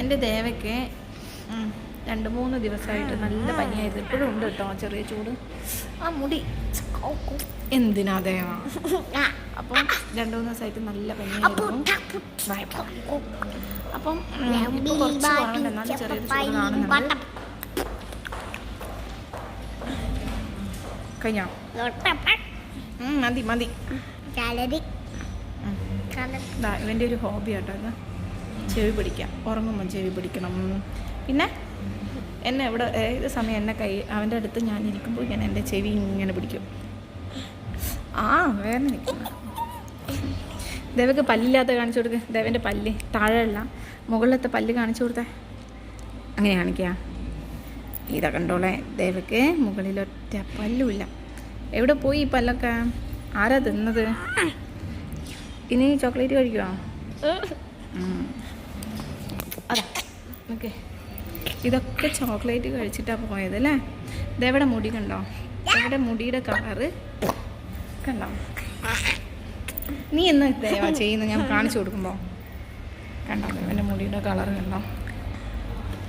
എന്റെ ദേവയ്ക്ക് രണ്ട് മൂന്ന് ദിവസമായിട്ട് നല്ല പനിയായത് ഇപ്പോഴും ഉണ്ട് കേട്ടോ ചെറിയ ചൂട്. ആ മുടി എന്തിനാ ദേവ? അപ്പം രണ്ട് മൂന്ന് ദിവസമായിട്ട് നല്ല പനിയായിരുന്നു. അപ്പം ഉം, ഇപ്പൊ കുറച്ച് കുറവുണ്ട് എന്നാലും ചെറിയൊരു ചൂട് കാണുന്നുണ്ട്. കഴിഞ്ഞോ? മതി മതി. ഇവന്റെ ഒരു ഹോബി കേട്ടോ ഇത്. ചെവി പിടിക്കാം. ഉറങ്ങുമ്പോൾ ചെവി പിടിക്കണം. പിന്നെ എന്നെ ഇവിടെ ഏത് സമയം എന്നെ കൈ അവന്റെ അടുത്ത് ഞാൻ ഇരിക്കുമ്പോൾ ഇങ്ങനെ എന്റെ ചെവി ഇങ്ങനെ പിടിക്കും. ആ വേറെ നിൽക്കുന്നു ദേവക്ക് പല്ലില്ലാത്ത കാണിച്ചു കൊടുക്ക്. ദേവന്റെ പല്ല് താഴെയല്ല മുകളിലത്തെ പല്ല് കാണിച്ചു കൊടുത്തേ. അങ്ങനെ കാണിക്കുക ഇതാ കണ്ടോളെ ദേവക്ക് മുകളിലൊറ്റ പല്ലുമില്ല. എവിടെ പോയി ഈ പല്ലൊക്കെ? ആരാ തിന്നത്? ഇനി ചോക്ലേറ്റ് കഴിക്കുമോ ഓക്കെ. ഇതൊക്കെ ചോക്ലേറ്റ് കഴിച്ചിട്ടാണ് പോയത് അല്ലേ? ഇതെവിടെ മുടി കണ്ടോ? ഇവിടെ മുടിയുടെ കളറ് കണ്ടോ? നീ എന്ന് ദയവാ ചെയ്യുന്നത്? ഞാൻ കാണിച്ചു കൊടുക്കുമ്പോൾ കണ്ടോ? എന്റെ മുടിയുടെ കളർ കണ്ടോ?